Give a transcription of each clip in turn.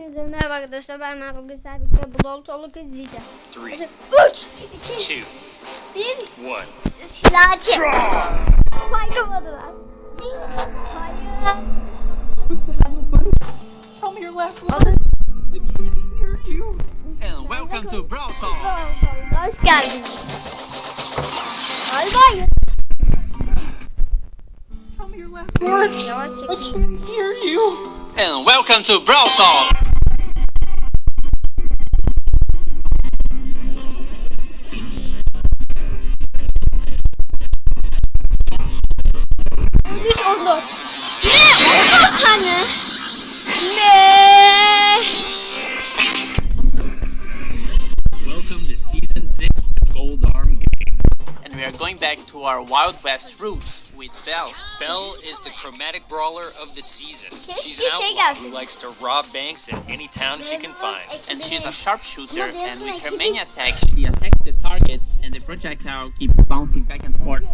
Hepinize merhaba arkadaşlar ben Merhaba Güzel bir Brawl Talk izleyeceğim. Three, 3, 2, two, 1, one. silahçı. Faydamadılar. Hayır. Tell me your last word. And welcome to Brawl Talk. Hoş geldiniz. Galiba Tell me your last words. yavaş çekin. can't hear you. And welcome to Brawl Talk. Üç oldu. Ne? On Welcome to Season 6, the Gold Arm Game. And we are going back to our Wild West roots with Belle. Belle is the chromatic brawler of the season. She's an outlaw who likes to rob banks in any town she can find. And she's a sharpshooter, and with her main attack, she attacks the target, and the projectile keeps bouncing back and forth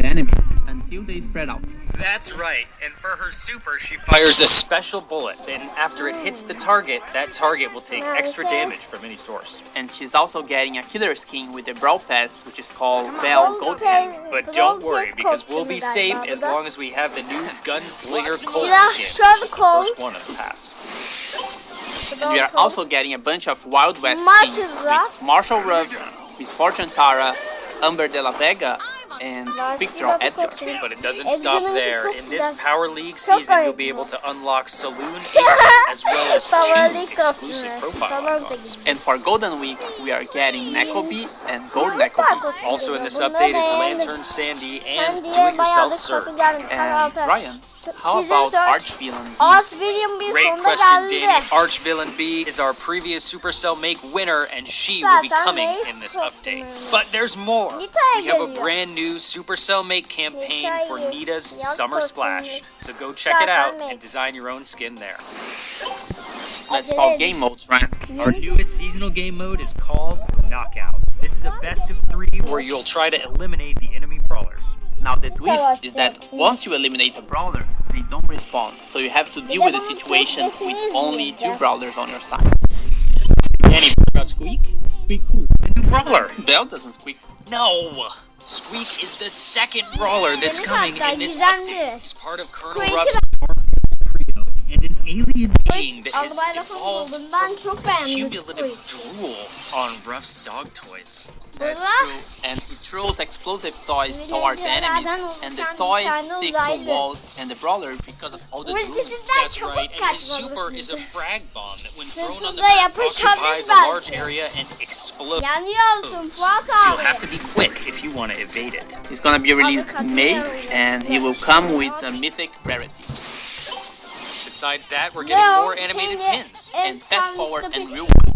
the enemies until they spread out. That's right. And for her super, she fires a special bullet. Then after it hits the target, that target will take extra damage from any source. And she's also getting a killer skin with the Brawl Pass, which is called Bell Gold Hand. But don't worry, because we'll be safe as long as we have the new Gunslinger Colt Yeah, skin. sure, which is the Colt. first one of the pass. And we are also getting a bunch of Wild West Marshall skins Ruff. with Marshall Ruff, Miss Fortune Tara, Amber de la Vega, and Victor Edgar. But it doesn't stop there. In this Power League season, you'll be able to unlock Saloon as well as Power two League exclusive profile icons. And for Golden Week, we are getting Nekobi and Gold Nekobi. Also in this update is. Lantern Sandy and Sandy'ye Do-It-Yourself da Surge. kasım geldi. And Ryan, how Season about search. Archvillain? Art William bir Great sonunda question, geldi. Danny. Arch Villain B is our previous Supercell Make winner, and she will be Zaten coming Make in this kostümü. update. But there's more. Nita'ya We have a geliyor. brand new Supercell Make campaign for geliyor. Nita's Yaz Summer kostümü. Splash. So go check it Zaten out Make. and design your own skin there. Let's talk game modes, Ryan. Our newest seasonal game mode is called Knockout. This is a best of three where you'll try to eliminate the enemy brawlers. Now the twist is that once you eliminate a brawler, they don't respond. So you have to deal with the situation with only two brawlers on your side. Danny, about Squeak? Squeak who? The new brawler. Bell doesn't squeak. No! Squeak is the second brawler that's coming in this update. He's part of Colonel Ruff's Trio and an alien being that has evolved oldum. Ben çok beğendim cumulative drool on Ruff's dog toys. That's true. And it throws explosive toys towards enemies, and the toys stick to walls and the brawler because of all the. Ultisinden That's right, and his super is a frag bomb that when thrown on the map occupies a large area and explodes. So you'll have to be quick if you want to evade it. It's gonna be released in May, and he will come with a mythic rarity. Besides that, we're getting more animated pins. And fast forward and Pig.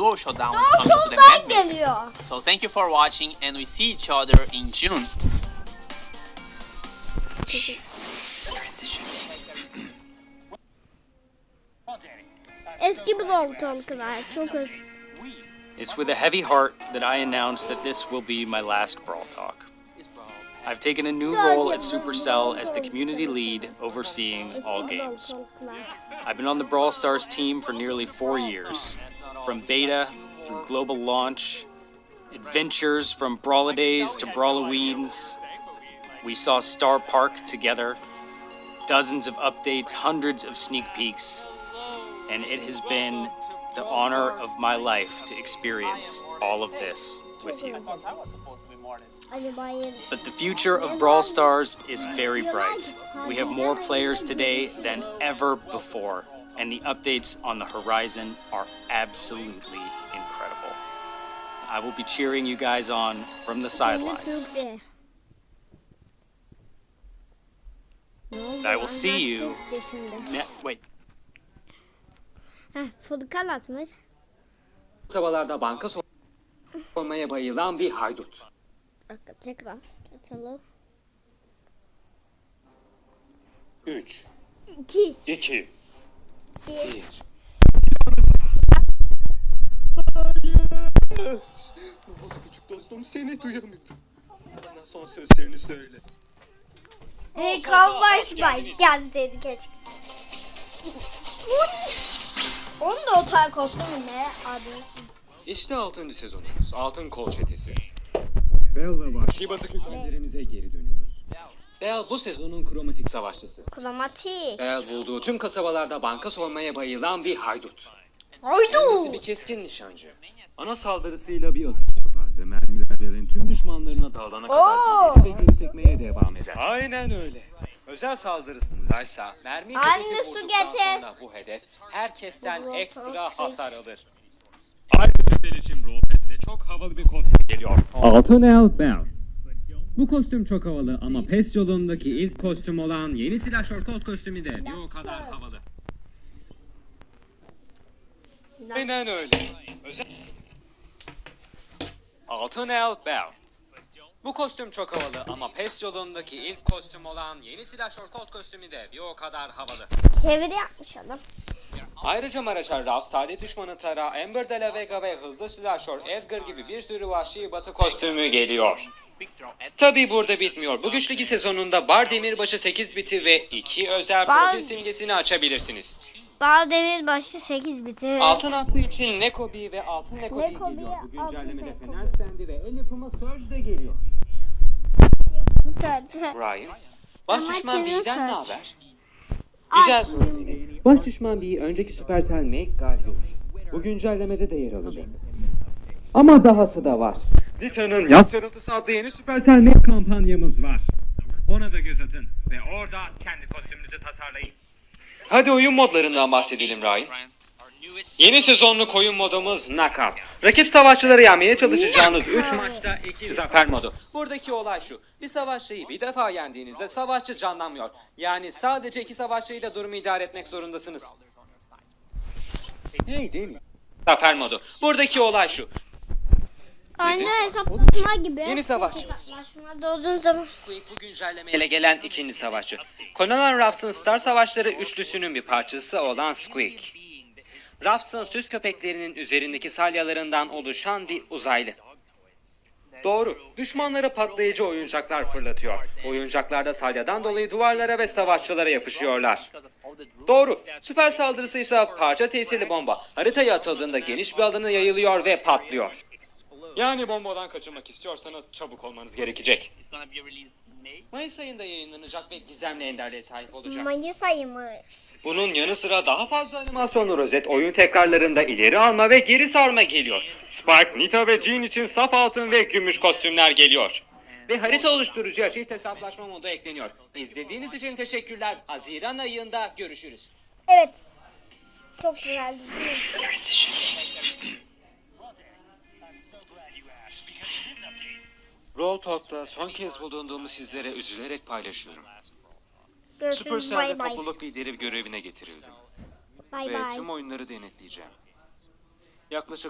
Duo showdown is Daha coming to the soldan geliyor. So thank you for watching, and we see each other in June. Transition. Eski Brawl Talk'lar çok öz. It's with a heavy heart that I announce that this will be my last Brawl Talk. I've taken a new role at Supercell as the community lead overseeing all games. I've been on the Brawl Stars team for nearly four years, from beta through global launch, adventures from Brawladays to Brawloweens. We saw Star Park together, dozens of updates, hundreds of sneak peeks, and it has been the honor of my life to experience all of this with you. But the future of Brawl Stars is very bright. We have more players today than ever before, and the updates on the horizon are absolutely incredible. I will be cheering you guys on from the sidelines. I will see you. Ne- wait, Heh, Furkan atmış. kasabalarda banka soymaya bayılan bir haydut. Tekrar atalım. 3, 2 2, 1 1. Ne oldu küçük dostum seni duyamıyorum. Bana son sözlerini söyle. Bir kovboy spike gelseydi keşke. Uy! Onun da otel kostümü ne adı? İşte 6. sezonumuz. Altın Kol Çetesi. Bella var. Şibatı. Kökenlerimize geri dönüyoruz. Bell bu sezonun kromatik savaşçısı. Kromatik. Bell bulduğu tüm kasabalarda banka soymaya bayılan bir haydut. Kendisi Haydu. bir keskin nişancı. Ana saldırısıyla bir atış yapar ve mermilerin tüm düşmanlarına dağılana kadar geri ve geri sekmeye devam eder. Aynen öyle. Özel saldırısındaysa mermi Anne, su getir. bu hedef herkesten Bu ekstra hasar alır. Ayrıca Beliş'in Robes'te çok havalı bir kostüm geliyor. Altın El Bell. Bu kostüm çok havalı ama PES yolundaki ilk kostüm olan yeni silahşör kos kostümü de bir o kadar havalı. Aynen öyle. Özel... Altın El Bell. Bu kostüm çok havalı ama PES yolundaki ilk kostüm olan yeni silahşör kos kostümü de bir o kadar havalı. Çeviri yapmış adam. Ayrıca Maraşar Rouse, talih düşmanı Tara, Amber de la Vega ve hızlı silahşör Edgar gibi bir sürü vahşi batı kostümü geliyor. Tabi burada bitmiyor. Bu güçlü sezonunda Bar Demirbaşı 8 biti ve 2 özel Bar- profil simgesini açabilirsiniz. Bal demir başı 8 bitir. Altın aklı için Nekobi ve Altın Nekobi Nekobi, geliyor. Bu güncellemede. Fener Sendi ve el yapımı Surge de geliyor. Ryan, baş düşman B'den ne haber? Güzel soru. Baş düşman B önceki Supercell Make galibimiz. Bu güncellemede de yer alacak. Ama dahası da var. Lita'nın Yaz Çarıltısı adlı yeni Supercell Make kampanyamız var. Ona da göz atın ve orada kendi kostümünüzü tasarlayın. Hadi oyun modlarından bahsedelim Ryan. Yeni sezonluk oyun modumuz Knockout. Rakip savaşçıları yenmeye çalışacağınız 3 maçta 2 zafer modu. Buradaki olay şu. Bir savaşçıyı bir defa yendiğinizde savaşçı canlanmıyor. Yani sadece iki savaşçıyla durumu idare etmek zorundasınız. Hey değil mi? Zafer modu. Buradaki olay şu. Aynı hesaplaşma gibi. Yeni savaş. Hesaplaşmada olduğun zaman. Squeak bu güncellemeyle gelen ikinci savaşçı. Conan Ruffs'ın Star Savaşları üçlüsünün bir parçası olan Squeak. Ruffs'ın süs köpeklerinin üzerindeki salyalarından oluşan bir uzaylı. Doğru. Düşmanlara patlayıcı oyuncaklar fırlatıyor. Oyuncaklar da salyadan dolayı duvarlara ve savaşçılara yapışıyorlar. Doğru. Süper saldırısı ise parça tesirli bomba. Haritaya atıldığında geniş bir alana yayılıyor ve patlıyor. Yani bombadan kaçınmak istiyorsanız çabuk olmanız gerekecek. Mayıs ayında yayınlanacak ve gizemli enderliğe sahip olacak. Mayıs ayıymış. Bunun yanı sıra daha fazla animasyonlu rozet oyun tekrarlarında ileri alma ve geri sarma geliyor. Spike, Nita ve Jean için saf altın ve gümüş kostümler geliyor. Ve harita oluşturucuya çift hesaplaşma modu ekleniyor. İzlediğiniz için teşekkürler. Haziran ayında görüşürüz. Evet. Çok güzel. Roll Talk'ta son kez bulunduğumu sizlere üzülerek paylaşıyorum. Görüşürüz. Supercell'de Bay bay. topluluk lideri görevine getirildim. Bay Ve bay. tüm oyunları denetleyeceğim. Yaklaşık